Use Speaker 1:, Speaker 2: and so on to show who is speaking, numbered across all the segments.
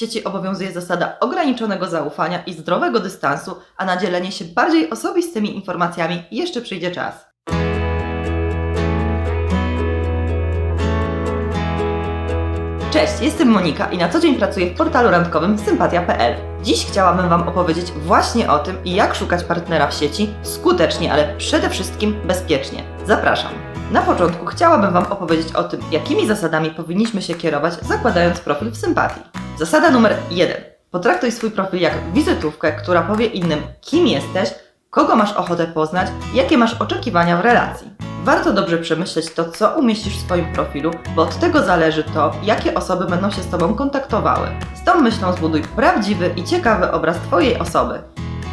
Speaker 1: sieci obowiązuje zasada ograniczonego zaufania i zdrowego dystansu, a na dzielenie się bardziej osobistymi informacjami jeszcze przyjdzie czas. Cześć, jestem Monika i na co dzień pracuję w portalu randkowym sympatia.pl. Dziś chciałabym Wam opowiedzieć właśnie o tym, jak szukać partnera w sieci skutecznie, ale przede wszystkim bezpiecznie. Zapraszam. Na początku chciałabym Wam opowiedzieć o tym, jakimi zasadami powinniśmy się kierować, zakładając profil w sympatii. Zasada numer 1. Potraktuj swój profil jak wizytówkę, która powie innym, kim jesteś, kogo masz ochotę poznać, jakie masz oczekiwania w relacji. Warto dobrze przemyśleć to, co umieścisz w swoim profilu, bo od tego zależy to, jakie osoby będą się z Tobą kontaktowały. Z tą myślą zbuduj prawdziwy i ciekawy obraz Twojej osoby.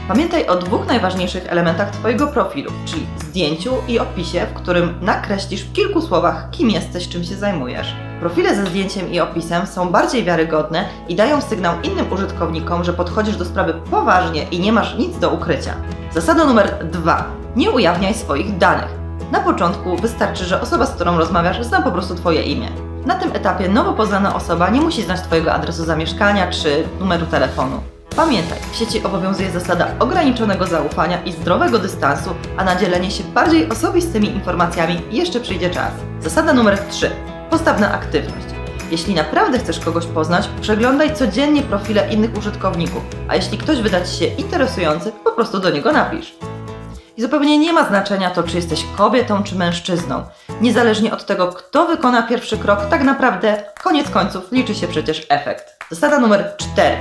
Speaker 1: Pamiętaj o dwóch najważniejszych elementach Twojego profilu, czyli zdjęciu i opisie, w którym nakreślisz w kilku słowach, kim jesteś, czym się zajmujesz. Profile ze zdjęciem i opisem są bardziej wiarygodne i dają sygnał innym użytkownikom, że podchodzisz do sprawy poważnie i nie masz nic do ukrycia. Zasada numer dwa: Nie ujawniaj swoich danych. Na początku wystarczy, że osoba, z którą rozmawiasz, zna po prostu Twoje imię. Na tym etapie nowo poznana osoba nie musi znać Twojego adresu zamieszkania czy numeru telefonu. Pamiętaj, w sieci obowiązuje zasada ograniczonego zaufania i zdrowego dystansu, a na dzielenie się bardziej osobistymi informacjami jeszcze przyjdzie czas. Zasada numer 3. Postaw na aktywność. Jeśli naprawdę chcesz kogoś poznać, przeglądaj codziennie profile innych użytkowników, a jeśli ktoś wyda Ci się interesujący, po prostu do niego napisz. I zupełnie nie ma znaczenia to, czy jesteś kobietą czy mężczyzną. Niezależnie od tego, kto wykona pierwszy krok, tak naprawdę koniec końców liczy się przecież efekt. Zasada numer 4.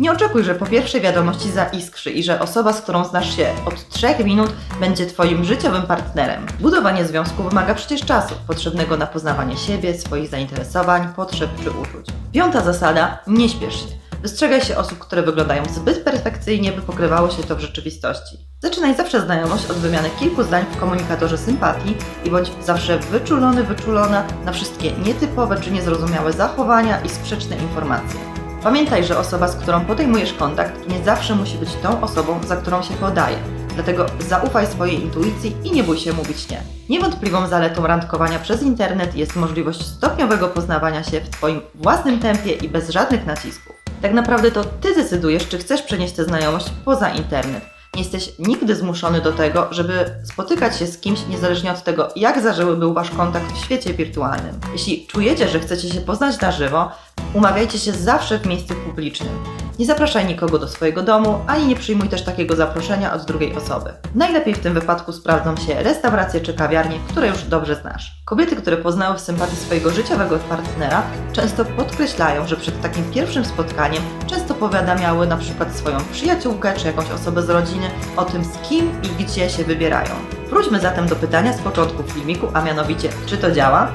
Speaker 1: Nie oczekuj, że po pierwszej wiadomości zaiskrzy i że osoba, z którą znasz się od 3 minut, będzie Twoim życiowym partnerem. Budowanie związku wymaga przecież czasu, potrzebnego na poznawanie siebie, swoich zainteresowań, potrzeb czy uczuć. Piąta zasada: nie śpiesz się. Wystrzegaj się osób, które wyglądają zbyt perfekcyjnie, by pokrywało się to w rzeczywistości. Zaczynaj zawsze znajomość od wymiany kilku zdań w komunikatorze sympatii i bądź zawsze wyczulony, wyczulona na wszystkie nietypowe czy niezrozumiałe zachowania i sprzeczne informacje. Pamiętaj, że osoba, z którą podejmujesz kontakt, nie zawsze musi być tą osobą, za którą się podaje. Dlatego zaufaj swojej intuicji i nie bój się mówić nie. Niewątpliwą zaletą randkowania przez internet jest możliwość stopniowego poznawania się w Twoim własnym tempie i bez żadnych nacisków. Tak naprawdę to Ty decydujesz, czy chcesz przenieść tę znajomość poza internet. Nie jesteś nigdy zmuszony do tego, żeby spotykać się z kimś niezależnie od tego, jak zażyły był Wasz kontakt w świecie wirtualnym. Jeśli czujecie, że chcecie się poznać na żywo, umawiajcie się zawsze w miejscu publicznym. Nie zapraszaj nikogo do swojego domu, ani nie przyjmuj też takiego zaproszenia od drugiej osoby. Najlepiej w tym wypadku sprawdzą się restauracje czy kawiarnie, które już dobrze znasz. Kobiety, które poznały w sympatii swojego życiowego partnera, często podkreślają, że przed takim pierwszym spotkaniem często powiadamiały na przykład swoją przyjaciółkę czy jakąś osobę z rodziny o tym, z kim i gdzie się wybierają. Wróćmy zatem do pytania z początku filmiku, a mianowicie, czy to działa?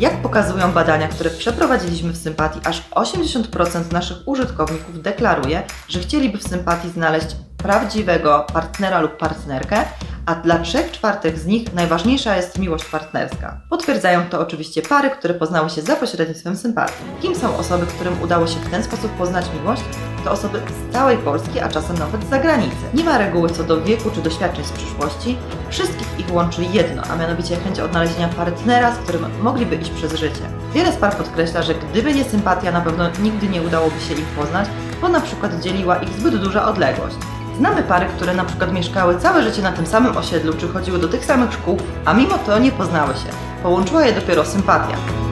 Speaker 1: Jak pokazują badania, które przeprowadziliśmy w sympatii, aż 80% naszych użytkowników deklaruje, że chcieliby w sympatii znaleźć prawdziwego partnera lub partnerkę, a dla 3 czwartych z nich najważniejsza jest miłość partnerska. Potwierdzają to oczywiście pary, które poznały się za pośrednictwem sympatii. Kim są osoby, którym udało się w ten sposób poznać miłość? To osoby z całej Polski, a czasem nawet z zagranicy. Nie ma reguły co do wieku czy doświadczeń z przyszłości. Wszystkich ich łączy jedno, a mianowicie chęć odnalezienia partnera, z którym mogliby iść przez życie. Wiele z par podkreśla, że gdyby nie sympatia, na pewno nigdy nie udałoby się ich poznać, bo na przykład dzieliła ich zbyt duża odległość. Znamy pary, które na przykład mieszkały całe życie na tym samym osiedlu, czy chodziły do tych samych szkół, a mimo to nie poznały się. Połączyła je dopiero sympatia.